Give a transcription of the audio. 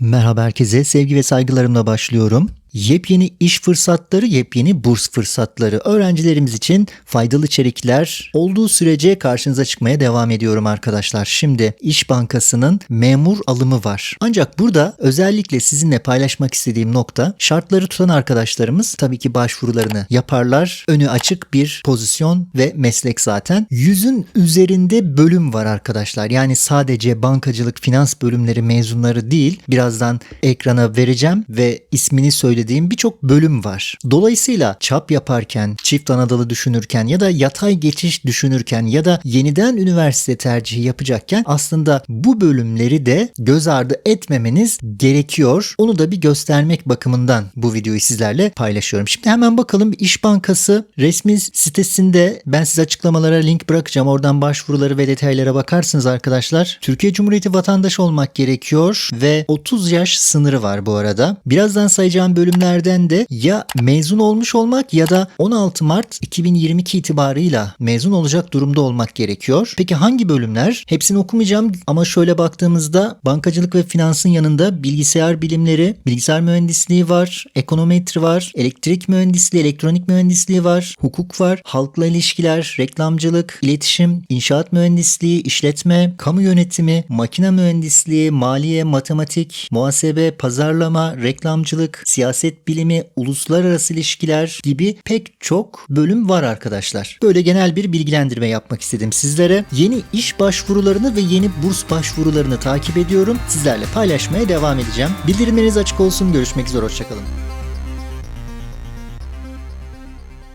Merhaba herkese, sevgi ve saygılarımla başlıyorum. Yepyeni iş fırsatları, yepyeni burs fırsatları öğrencilerimiz için faydalı içerikler olduğu sürece karşınıza çıkmaya devam ediyorum arkadaşlar. Şimdi İş Bankası'nın memur alımı var. Ancak burada özellikle sizinle paylaşmak istediğim nokta şartları tutan arkadaşlarımız tabii ki başvurularını yaparlar. Önü açık bir pozisyon ve meslek zaten. Yüzün üzerinde bölüm var arkadaşlar. Yani sadece bankacılık, finans bölümleri mezunları değil. Birazdan ekrana vereceğim ve ismini söylediğim birçok bölüm var. Dolayısıyla çap yaparken, çift anadalı düşünürken ya da yatay geçiş düşünürken ya da yeniden üniversite tercihi yapacakken aslında bu bölümleri de göz ardı etmemeniz gerekiyor. Onu da bir göstermek bakımından bu videoyu sizlerle paylaşıyorum. Şimdi hemen bakalım İş Bankası resmi sitesinde ben size açıklamalara link bırakacağım. Oradan başvuruları ve detaylara bakarsınız arkadaşlar. Türkiye Cumhuriyeti vatandaşı olmak gerekiyor ve 30 yaş sınırı var bu arada. Birazdan sayacağım bölümlerden de ya mezun olmuş olmak ya da 16 Mart 2022 itibarıyla mezun olacak durumda olmak gerekiyor. Peki hangi bölümler? Hepsini okumayacağım ama şöyle baktığımızda bankacılık ve finansın yanında bilgisayar bilimleri, bilgisayar mühendisliği var, ekonometri var, elektrik mühendisliği, elektronik mühendisliği var, hukuk var, halkla ilişkiler, reklamcılık, iletişim, inşaat mühendisliği, işletme, kamu yönetimi, makine mühendisliği, maliye, matematik, muhasebe, pazarlama, reklamcılık, siyaset bilimi, uluslararası ilişkiler gibi pek çok bölüm var arkadaşlar. Böyle genel bir bilgilendirme yapmak istedim sizlere. Yeni iş başvurularını ve yeni burs başvurularını takip ediyorum. Sizlerle paylaşmaya devam edeceğim. Bildirimleriniz açık olsun. Görüşmek üzere. Hoşçakalın.